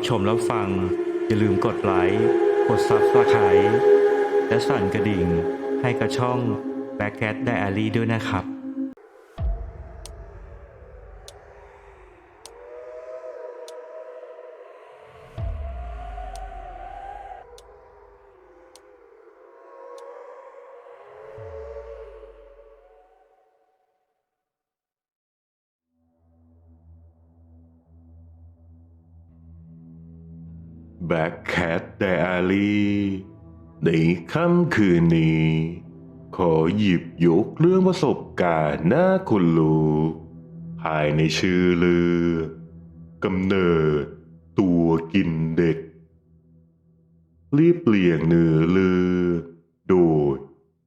รับชมรับฟัง อย่าลืมกดไลค์กด Subscribe และสั่นกระดิ่งให้กับช่อง Back Cat Diary ด้วยนะครับ แบ็คแคทไดอารี่ในค่ำคืนนี้ ขอหยิบยกเรื่องประสบการณ์น่าคุณรู้ภายในชื่อเรือกำเนิด ตัวกินเด็ก รีบเปลี่ยงเนื้อเลือ โดย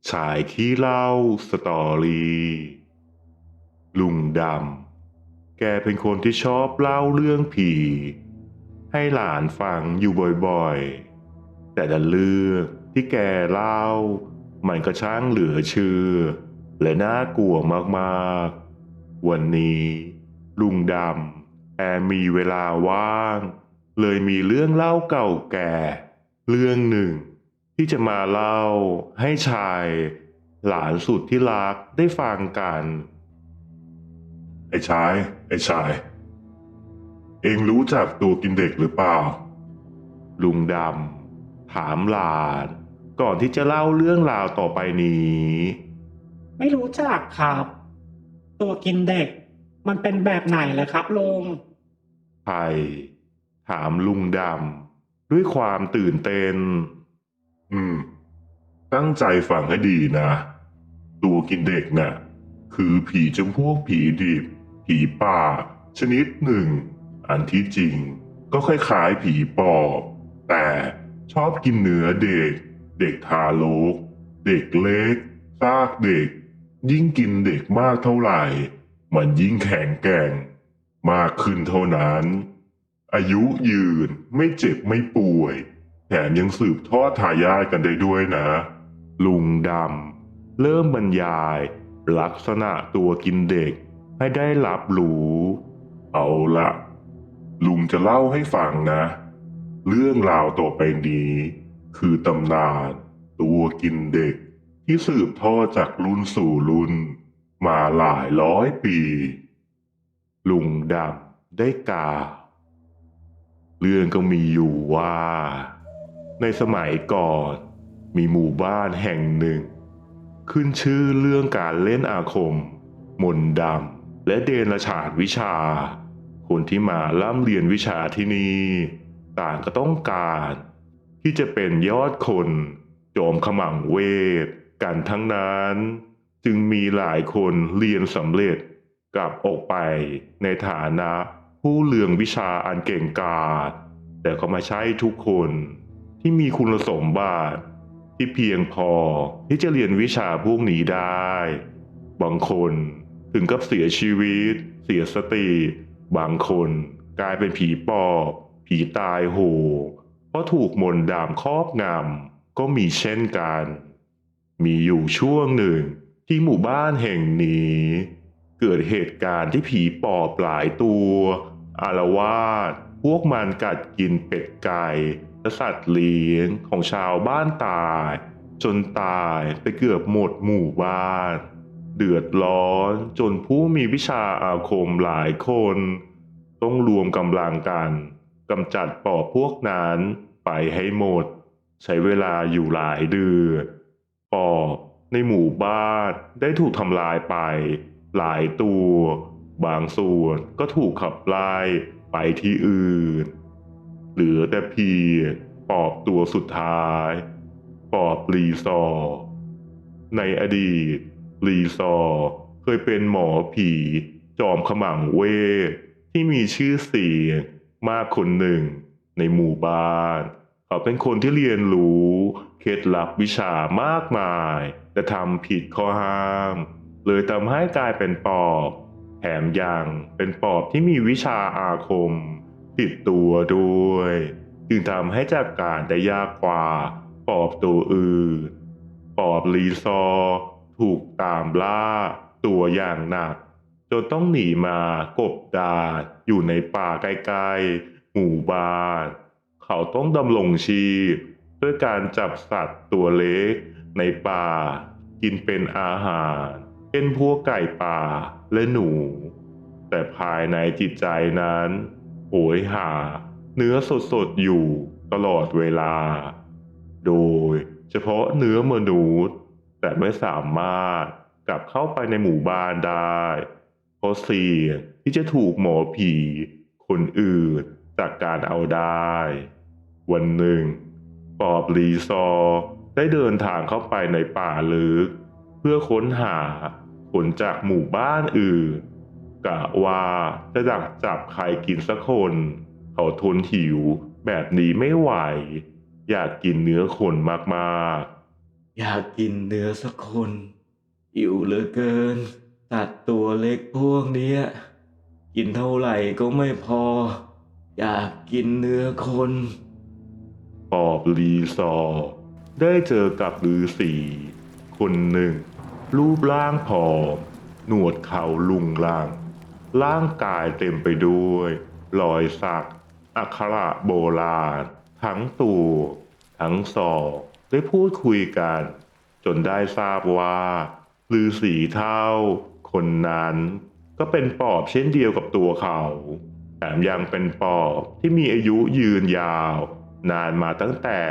ชายขี้เล่าสตอรี่ ลุงดำ แกเป็นคนที่ชอบเล่าเรื่องผี ให้หลานฟังอยู่บ่อยๆ แต่ละเรื่องที่แกเล่า มันก็ช่างเหลือเชื่อ และน่ากลัวมากๆ วันนี้ ลุงดำแอมีเวลาว่าง เลยมีเรื่องเล่าเก่าแก่ เรื่องหนึ่ง ที่จะมาเล่าให้ชาย หลานสุดที่รักได้ฟังกัน ไอ้ชาย ไอ้ชาย เองรู้จักตัวกินเด็กหรือเปล่า ลุงดำถามหลานก่อนที่จะเล่าเรื่องราวต่อไปนี้ ไม่รู้จักครับ ตัวกินเด็กมันเป็นแบบไหนเลยครับลุงไผ่ถามลุงดำด้วยความตื่นเต้น อืม ตั้งใจฟังให้ดีนะ ตัวกินเด็กน่ะ คือผีจำพวกผีดิบ ผีป่า ชนิดหนึ่ง อันที่จริงก็คล้ายๆผีปอบแต่ชอบกินเนื้อเด็ก เด็กทารก เด็กเล็ก ซากเด็ก ยิ่งกินเด็กมากเท่าไหร่ มันยิ่งแข็งแกร่ง มากขึ้นเท่านั้น อายุยืนไม่เจ็บไม่ป่วย แถมยังสืบทอดทายาทกันได้ด้วยนะ ลุงดำเริ่มบรรยาย ลักษณะตัวกินเด็กให้ได้รับรู้ เอาละ ลุงจะเล่าให้ฟังนะ เรื่องราวต่อไปนี้ คือตำนาน ตัวกินเด็ก ที่สืบทอดจากรุ่นสู่รุ่น มาหลายร้อยปี ลุงดำได้กล่าวเรื่องก็มีอยู่ว่า ในสมัยก่อน มีหมู่บ้านแห่งหนึ่ง ขึ้นชื่อเรื่องการเล่นอาคม มนต์ดำและเดนฉานวิชา คนที่มาล่ำเรียนวิชาที่นี่ต่างก็ต้องการ ที่จะเป็นยอดคน โจมขมังเวท กันทั้งนั้น จึงมีหลายคนเรียนสำเร็จกลับออกไปในฐานะผู้เลืองวิชาอันเก่งกาจแต่ก็ไม่ใช่ทุกคนที่มีคุณสมบัติที่เพียงพอที่จะเรียนวิชาพวกนี้ได้ บางคนถึงกับเสียชีวิต เสียสติ บางคนกลายเป็นผีปอบผีตายโหงเพราะถูกมนต์ดำครอบงำก็มีเช่นกัน มีอยู่ช่วงหนึ่งที่หมู่บ้านแห่งนี้ เกิดเหตุการณ์ที่ผีปอบหลายตัว อารวาสพวกมันกัดกินเป็ดไก่และสัตว์เลี้ยงของชาวบ้านตาย จนตายไปเกือบหมดหมู่บ้าน เดือดร้อนจนผู้มีวิชาอาคมหลายคน ต้องรวมกำลังกันกำจัดปอบพวกนั้นไปให้หมด ใช้เวลาอยู่หลายเดือนปอบในหมู่บ้านได้ถูกทำลายไป หลายตัว บางส่วนก็ถูกขับไล่ไปที่อื่น เหลือแต่เพียงปอบตัวสุดท้าย ปอบรีซอ ในอดีต รีซอเคยเป็นหมอผี จอมขมังเวทที่มีชื่อเสียงมากคนหนึ่ง ในหมู่บ้าน เขาเป็นคนที่เรียนรู้ เคล็ดลับวิชามากมาย แต่ทำผิดข้อห้าม เลยทำให้กลายเป็นปอบแถมยังเป็นปอบที่มีวิชาอาคม ติดตัวด้วย จึงทำให้จัดการได้ยากกว่า ปอบตัวอื่น ปอบลีซอ ถูกตามล่า ตัวอย่างหนัก จนต้องหนีมากบดานอยู่ในป่าไกลๆหมู่บ้าน เขาต้องดำรงชีพด้วยการจับสัตว์ตัวเล็ก ในป่า กินเป็นอาหาร เป็นพวกไก่ป่าและหนู แต่ภายในจิตใจนั้นโหยหา เนื้อสดๆอยู่ตลอดเวลา โดยเฉพาะเนื้อมนุษย์ แต่ไม่สามารถกลับเข้าไปในหมู่บ้านได้ เพราะเสี่ยงที่จะถูกหมอผีคนอื่นจากการเอาได้ วันหนึ่ง ปอบลีซอได้เดินทางเข้าไปในป่าลึก เพื่อค้นหาผลจากหมู่บ้านอื่น กะว่าจะดักจับใครกินสักคน เขาทนหิวแบบนี้ไม่ไหว อยากกินเนื้อคนมากๆ อยากกินเนื้อสักคนหิวเหลือเกินสัตว์ตัวเล็กพวกเนี้ย กินเท่าไหร่ก็ไม่พอ อยากกินเนื้อคนปอบลีซอ ได้เจอกับฤาษีคนหนึ่ง รูปร่างผอม หนวดเขาลุงลัง ร่างกายเต็มไปด้วย รอยสัก อักขระโบราณ ทั้งตัว ทั้งศอก ได้พูดคุยกัน จนได้ทราบว่าฤาษีเท่า คนนั้นก็เป็นปอบเช่นเดียวกับตัวเขาแถมยังเป็นปอบที่มีอายุยืนยาว นานมาตั้งแต่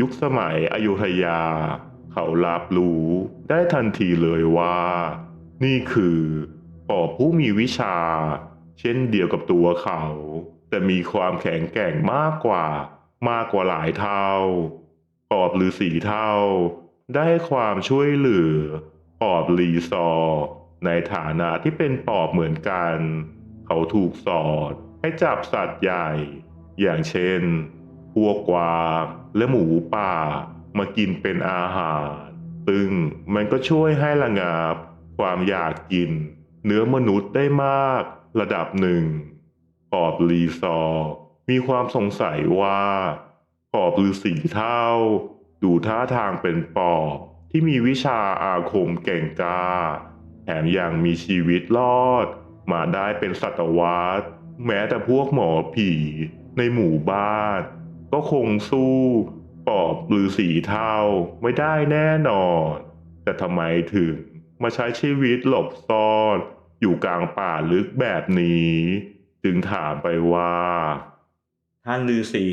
ยุคสมัยอยุธยา เขารับรู้ได้ทันทีเลยว่า นี่คือปอบผู้มีวิชา เช่นเดียวกับตัวเขา แต่มีความแข็งแกร่งมากกว่ามากกว่าหลายเท่า ปอบฤาษีเท่า ได้ความช่วยเหลือ ปอบลีซอ ในฐานะที่เป็นปอบเหมือนกัน เขาถูกสอนให้จับสัตว์ใหญ่ อย่างเช่น พวกกวางและหมูป่า มากินเป็นอาหาร ซึ่งมันก็ช่วยให้ระงับ ความอยากกิน เนื้อมนุษย์ได้มากระดับหนึ่ง ปอบลีซอ มีความสงสัยว่า ปอบฤาษีเท่า ดูท่าทางเป็นปอบที่มีวิชาอาคมเก่งกาแถมยังมีชีวิตรอด มาได้เป็นศตวรรษแม้แต่พวกหมอผีในหมู่บ้าน ก็คงสู้ปอบฤาษีเท่าไม่ได้แน่นอน แต่ทำไมถึงมาใช้ชีวิตหลบซ่อน อยู่กลางป่าลึกแบบนี้ จึงถามไปว่า ท่านฤาษี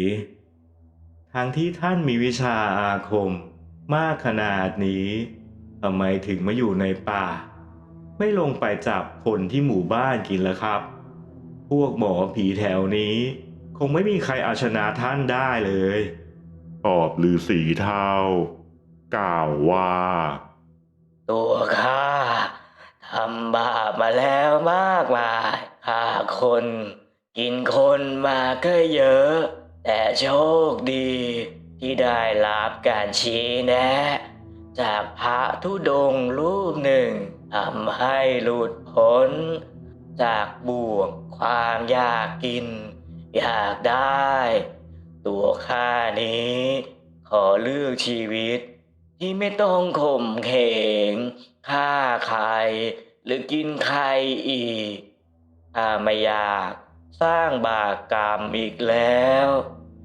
ทั้งที่ท่านมีวิชาอาคม มากขนาดนี้ทำไมถึงมาอยู่ในป่า ไม่ลงไปจับคนที่หมู่บ้านกินละครับ พวกหมอผีแถวนี้ คงไม่มีใครเอาชนะท่านได้เลยปอบฤาษีเท่ากล่าวว่า ตัวข้าทำบาปมาแล้วมากมายฆ่าคน กินคนมาก็เยอะ แต่โชคดีที่ได้รับการชี้แนะ จากพระธุดงรูปหนึ่งทำให้หลุดพ้น จากบ่วงความอยากกิน อยากได้ ตัวข้านี้ ขอเลือกชีวิต ที่ไม่ต้องข่มเหงฆ่าใคร หรือกินใครอีกข้าไม่อยาก สร้างบาปกรรมอีกแล้ว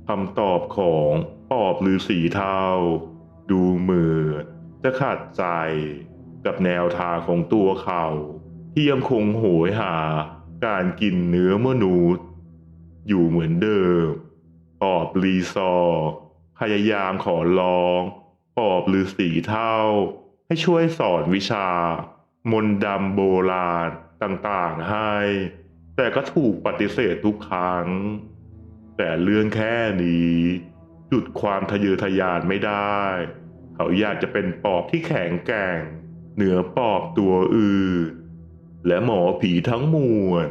คำตอบของปอบฤาษีเทาดูเหมือนจะขัดใจกับแนวทางของตัวเขา ที่ยังคงโหยหาการกินเนื้อมนุษย์ อยู่เหมือนเดิม ปอบลีซอ พยายามขอร้อง ปอบฤาษีเทาให้ช่วยสอนวิชามนต์ดำโบราณต่างๆให้ แต่ก็ถูกปฏิเสธทุกครั้ง แต่เรื่องแค่นี้ หยุดความทะเยอทะยานไม่ได้ เขาอยากจะเป็นปอบที่แข็งแกร่ง เหนือปอบตัวอื่น และหมอผีทั้งมวล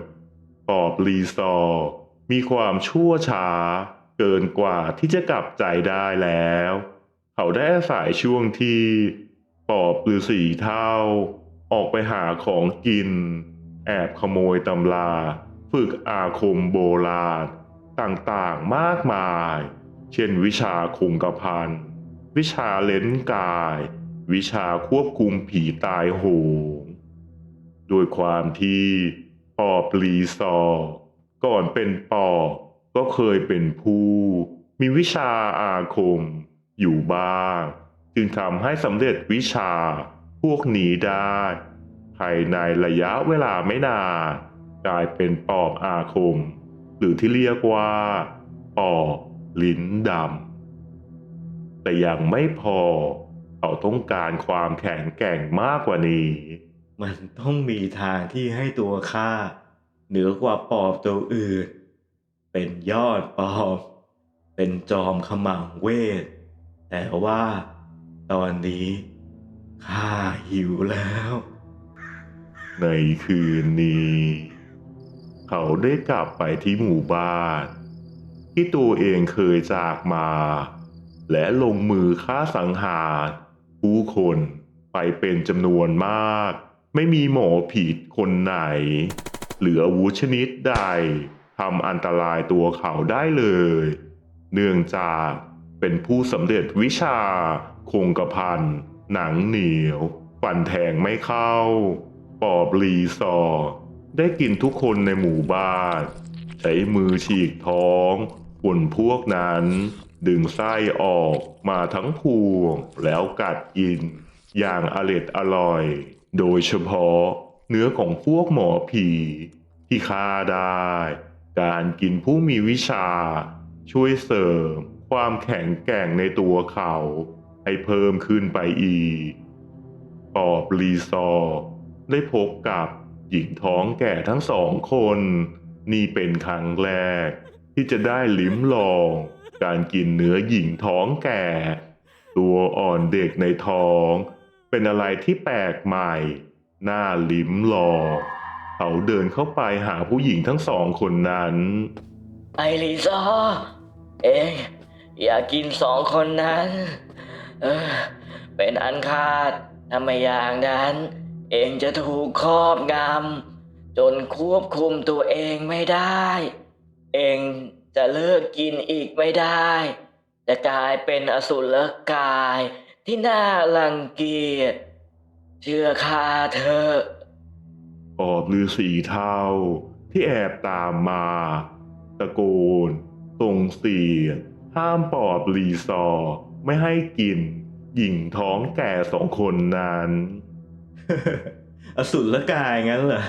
ปอบลีซอร์มีความชั่วช้า เกินกว่าที่จะกลับใจได้แล้ว เขาได้อาศัยช่วงที่ ปอบฤาษีเท่า ออกไปหาของกิน แอบขโมยตำรา ฝึกอาคมโบราณ ต่างๆมากมาย เช่นวิชาคงกระพัน วิชาเล้นกาย วิชาควบคุมผีตายโหงโดยความที่ปอบลีซอ ก่อนเป็นปอบก็เคยเป็นผู้ มีวิชาอาคม อยู่บ้าง จึงทำให้สำเร็จวิชาพวกนี้ได้ ภายในระยะเวลาไม่นานกลายเป็นปอบอาคม หรือที่เรียกว่า ปอบลิ้นดำแต่ยังไม่พอเขาต้องการความแข็งแกร่งมากกว่านี้ มันต้องมีทางที่ให้ตัวข้าเหนือกว่าปอบตัวอื่น เป็นยอดปอบ เป็นจอมขมังเวท แต่ว่าตอนนี้ข้าหิวแล้ว ในคืนนี้ เขาได้กลับไปที่หมู่บ้าน ที่ตัวเองเคยจากมา และลงมือฆ่าสังหารผู้คนไปเป็นจำนวนมาก ไม่มีหมอผิดคนไหน หรืออาวุธชนิดใดทำอันตรายตัวเขาได้เลย เนื่องจากเป็นผู้สำเร็จวิชา คงกระพันหนังเหนียว ฟันแทงไม่เข้า ปอบลีซอ ได้กินทุกคนในหมู่บ้าน ใช้มือฉีกท้องคนพวกนั้น ดึงไส้ออกมาทั้งพวงแล้วกัดกิน อย่างอร็ดอร่อย โดยเฉพาะเนื้อของพวกหมอผีที่ฆ่าได้ การกินผู้มีวิชา ช่วยเสริมความแข็งแกร่งในตัวเขา ให้เพิ่มขึ้นไปอีกปอบลีซอร์ ได้พบกับหญิงท้องแก่ทั้งสองคน นี่เป็นครั้งแรก ที่จะได้ลิ้มลอง การกินเนื้อหญิงท้องแก่ ตัวอ่อนเด็กในท้อง เป็นอะไรที่แปลกใหม่ น่าลิ้มลองเขาเดินเข้าไปหาผู้หญิงทั้งสองคนนั้นไอริซาเองอยากกินสองคนนั้น เออ เป็นอันขาดถ้าไม่อย่างนั้น เองจะถูกครอบงำจนควบคุมตัวเองไม่ได้ เองจะเลิกกินอีกไม่ได้ จะกลายเป็นอสุรกายที่น่ารังเกียจเชื่อข้าเถอะปอบฤาษีเทาที่แอบตามมา ตะโกนส่งเสียงห้ามปอบรีซอ ไม่ให้กิน หญิงท้องแก่สองคนนั้น อสุรกายงั้นเหรอ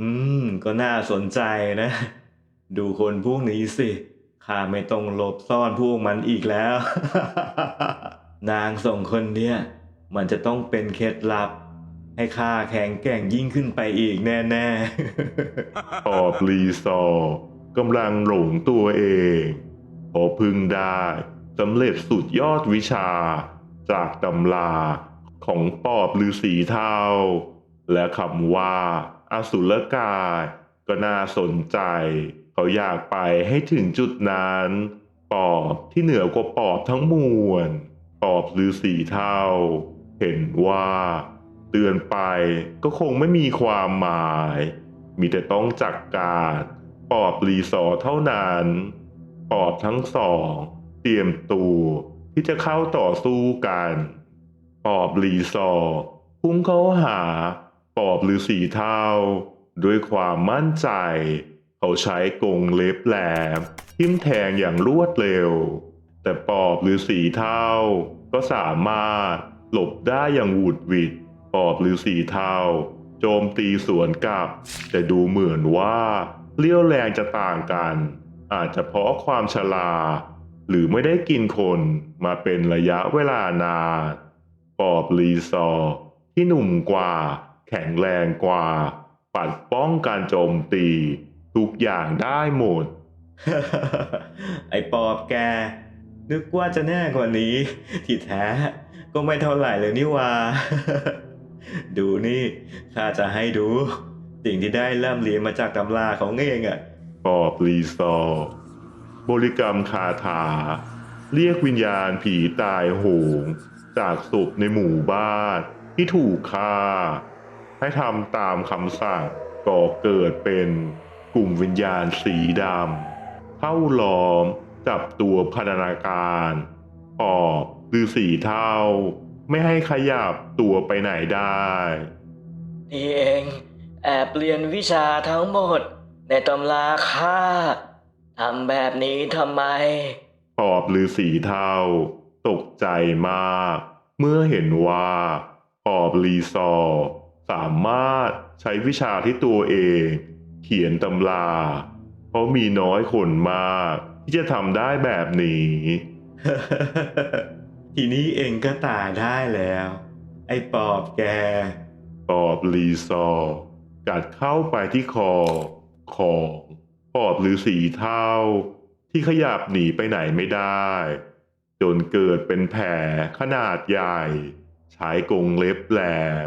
อืม ก็น่าสนใจนะ ดูคนพวกนี้สิ ข้าไม่ต้องหลบซ่อนพวกมันอีกแล้ว นางสองคนเนี้ยมันจะต้องเป็นเคล็ดลับ ให้ข้าแข็งแกร่งยิ่งขึ้นไปอีกแน่ๆปอบรีซอร์กำลังหลงตัวเอง พอพึงได้สำเร็จสุดยอดวิชา จากตำรา ของปอบฤาษีเทาและคำว่าอสุรกายก็น่าสนใจ เขาอยากไปให้ถึงจุดนั้น ปอบที่เหนือกว่าปอบทั้งมวล ปอบฤาษีเทาเห็นว่า เตือนไปก็คงไม่มีความหมาย มีแต่ต้องจัดกการปอบรีซอเท่านั้น ปอบทั้งสอง เตรียมตัวที่จะเข้าต่อสู้กัน ปอบรีซอพุ่งเข้าหา ปอบฤาษีเทาด้วยความมั่นใจ เขาใช้กงเล็บแหลมทิ่มแทงอย่างรวดเร็ว แต่ปอบฤาษีเทาก็สามารถหลบได้อย่างหวุดหวิดปอบฤาษีเทาโจมตีสวนกลับ แต่ดูเหมือนว่าเลี้ยวแรงจะต่างกัน อาจจะเพราะความชราหรือไม่ได้กินคนมาเป็นระยะเวลานาน ปอบรีซอร์ที่หนุ่มกว่า แข็งแรงกว่า ปัดป้องการโจมตี ทุกอย่างได้หมด ไอ้ปอบแก นึกว่าจะแน่กว่านี้ ที่แท้ก็ไม่เท่าไหร่เลยนี่หว่า ดูนี่ข้าจะให้ดู สิ่งที่ได้เริ่มเรียนมาจากตำราของเองอะปอบรีซอร์บริกรรมคาถา เรียกวิญญาณผีตายโหง จากศพในหมู่บ้านที่ถูกฆ่า ให้ทำตามคำสั่งก่อเกิดเป็นกลุ่มวิญญาณสีดำเข้าล้อมจับตัวพันธนาการปอบหรือสีเท่าไม่ให้ขยับตัวไปไหนได้นี่เองแอบเรียนวิชาทั้งหมด ในตำราข้าททำแบบนี้ทำไม ปอบฤาษีเท่า ตกใจมาก เมื่อเห็นว่าปอบลีซอสามารถใช้วิชาที่ตัวเอง เขียนตำราเพราะมีน้อยคนมาก ที่จะทำได้แบบนี้ ทีนี้เองก็ตายได้แล้ว ไอ้ปอบแก ปอบลีซอกัดเข้าไปที่คอ ของปอบฤาษีเท่าที่ขยับหนีไปไหนไม่ได้ จนเกิดเป็นแผลขนาดใหญ่ ใช้กรงเล็บแหลม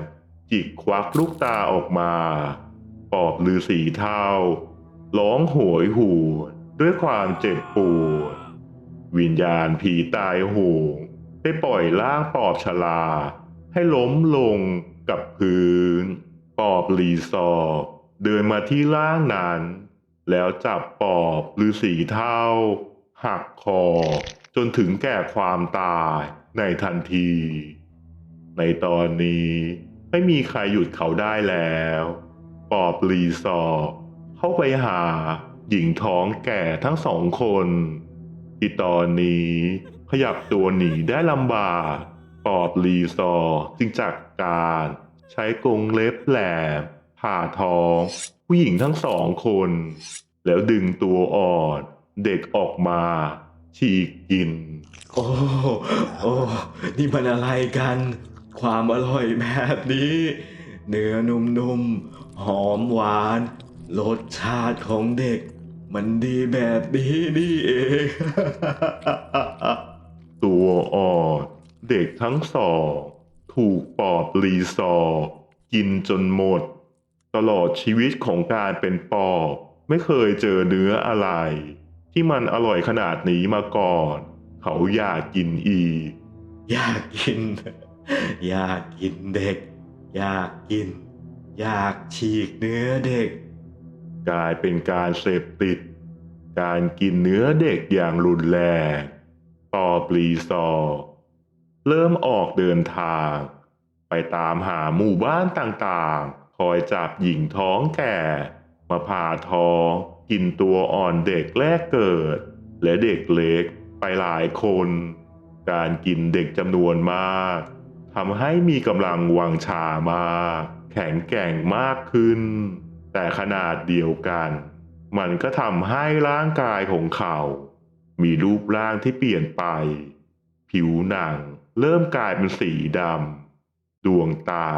จิกควักลูกตาออกมา ปอบฤาษีเทาร้องโหยหวนด้วยความเจ็บปวด วิญญาณผีตายโหงได้ปล่อยร่างปอบชลา ให้ล้มลงกับพื้น ปอบลีซอร์เดินมาที่ร่างนั้น แล้วจับปอบฤาษีเทาหักคอ จนถึงแก่ความตายในทันที ในตอนนี้ไม่มีใครหยุดเขาได้แล้วปอบลีซอเข้าไปหาหญิงท้องแก่ทั้งสองคน ที่ตอนนี้ขยับตัวหนีได้ลำบากปอบลีซอจึงจัดการใช้กรงเล็บแหลมผ่าท้อง ผู้หญิงทั้งสองคน แล้วดึงตัวอ่อนเด็กออกมา ฉีกกิน โอ้ โอ้ นี่มันอะไรกัน ความอร่อยแบบนี้ เนื้อนุ่มๆ หอมหวาน รสชาติของเด็ก มันดีแบบนี้นี่เอง ตัวอ่อนเด็กทั้งสอง ถูกปอบลีซอร์กินจนหมด ตลอดชีวิตของการเป็นปอบ ไม่เคยเจอเนื้ออะไร ที่มันอร่อยขนาดนี้มาก่อน เขาอยากกินอีกอยากกิน อยากกินเด็ก อยากกิน อยากฉีกเนื้อเด็ก กลายเป็นการเสพติด การกินเนื้อเด็กอย่างรุนแรงปอบลีซอร์เริ่มออกเดินทาง ไปตามหาหมู่บ้านต่างๆ คอยจับหญิงท้องแก่ มาผ่าท้อง กินตัวอ่อนเด็กแรกเกิด และเด็กเล็กไปหลายคน การกินเด็กจำนวนมากทำให้มีกำลังวังชามากแข็งแกร่งมากขึ้น แต่ขนาดเดียวกัน มันก็ทำให้ร่างกายของเขา มีรูปร่างที่เปลี่ยนไป ผิวหนังเริ่มกลายเป็นสีดำดวงตา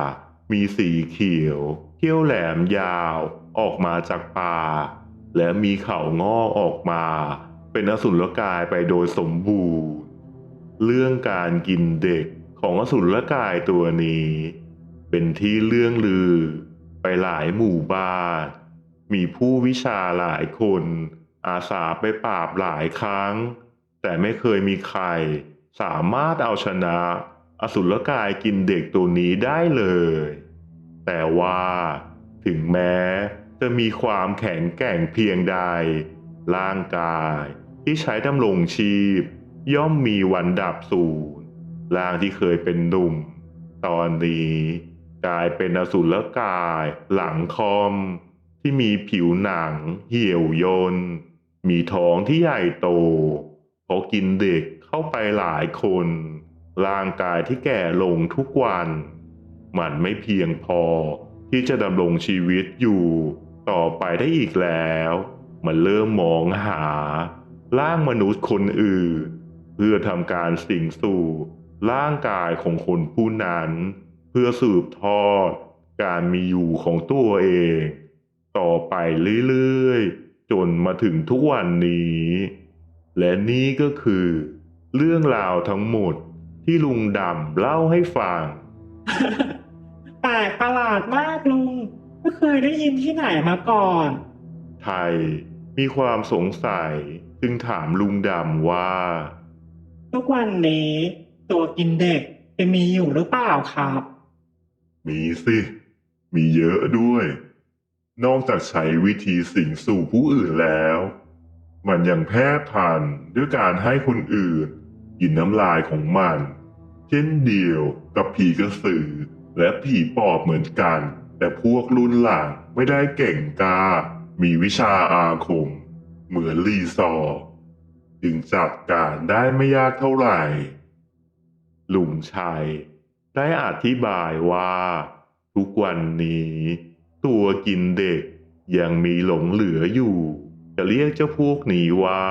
มีสีเขียวเขี้ยวแหลมยาวออกมาจากปาก และมีเข่างอกออกมา เป็นอสุรกายไปโดยสมบูรณ์ เรื่องการกินเด็กของอสุรกายตัวนี้ เป็นที่เรื่องลือ ไปหลายหมู่บ้าน มีผู้วิชาหลายคน อาสาไปปราบหลายครั้ง แต่ไม่เคยมีใคร สามารถเอาชนะ อสุรกายกินเด็กตัวนี้ได้เลย แต่ว่าถึงแม้ จะมีความแข็งแกร่งเพียงใด ร่างกายที่ใช้ดำรงชีพ ย่อมมีวันดับสูญร่างที่เคยเป็นหนุ่ม ตอนนี้กลายเป็นอสุรกายหลังคอม ที่มีผิวหนัง เหี่ยวย่นมีท้องที่ใหญ่โตเพราะกินเด็กเข้าไปหลายคน ร่างกายที่แก่ลงทุกวัน มันไม่เพียงพอที่จะดำรงชีวิตอยู่ ต่อไปได้อีกแล้ว มันเริ่มมองหา ร่างมนุษย์คนอื่น เพื่อทำการสิงสู่ ร่างกายของคนผู้นั้น เพื่อสืบทอด การมีอยู่ของตัวเอง ต่อไปเรื่อยๆ จนมาถึงทุกวันนี้ และนี่ก็คือ เรื่องราวทั้งหมดที่ลุงดำเล่าให้ฟังแปลกประหลาดมากลุง ไม่เคยได้ยินที่ไหนมาก่อน ไทยมีความสงสัยจึงถามลุงดำว่า ทุกวันนี้ตัวกินเด็กจะมีอยู่หรือเปล่าครับ มีสิ มีเยอะด้วย นอกจากใช้วิธีสิงสู่ผู้อื่นแล้ว มันยังแพร่พันธุ์ด้วยการให้คนอื่นกินน้ำลายของมัน เช่นเดียวกับผีกระสือและผีปอบเหมือนกัน แต่พวกรุ่นหลังไม่ได้เก่งกา มีวิชาอาคม เหมือนรีซอ จึงจัดการได้ไม่ยากเท่าไหร่ ลุงชัยได้อธิบายว่า ทุกวันนี้ ตัวกินเด็กยังมีหลงเหลืออยู่ จะเรียกเจ้าพวกนี้ว่า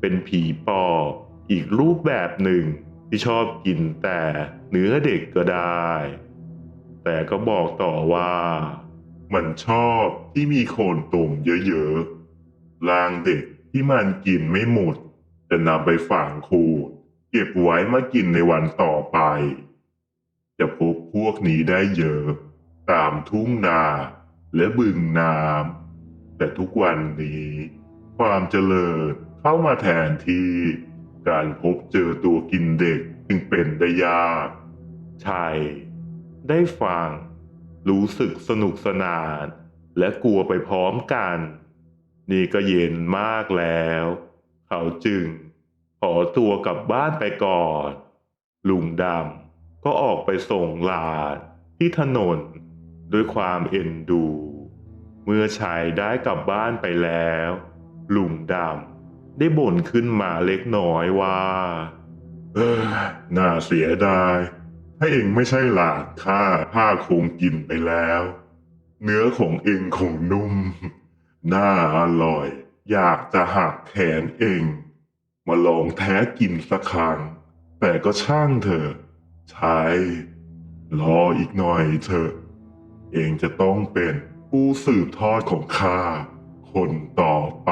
เป็นผีปอบอีกรูปแบบหนึ่งที่ชอบกินแต่เนื้อเด็กก็ได้ แต่ก็บอกต่อว่า มันชอบที่มีโคนตุ่มเยอะๆร่างเด็กที่มันกินไม่หมด จะนำไปฝังคูดเก็บไว้มากินในวันต่อไป จะพบพวกนี้ได้เยอะ ตามทุ่งนาและบึงน้ำแต่ทุกวันนี้ ความเจริญเข้ามาแทนที่การพบเจอตัวกินเด็กจึงเป็นได้ยากใชัย ได้ฟัง รู้สึกสนุกสนาน และกลัวไปพร้อมกัน นี่ก็เย็นมากแล้ว เขาจึง ขอตัวกลับบ้านไปก่อน ลุงดำก็ออกไปส่งหลานที่ถนนด้วยความเอ็นดู เมื่อชายได้กลับบ้านไปแล้ว ลุงดำได้บ่นขึ้นมาเล็กน้อยว่า เออน่าเสียดาย ถ้าเองไม่ใช่หลานข้าข้าคงกินไปแล้ว เนื้อของเองคงนุ่ม น่าอร่อย อยากจะหักแขนเอง มาลองแท้กินสักครั้ง แต่ก็ช่างเถอะใช่รออีกหน่อยเถอะ เองจะต้องเป็นผู้สืบทอดของข้าคนต่อไป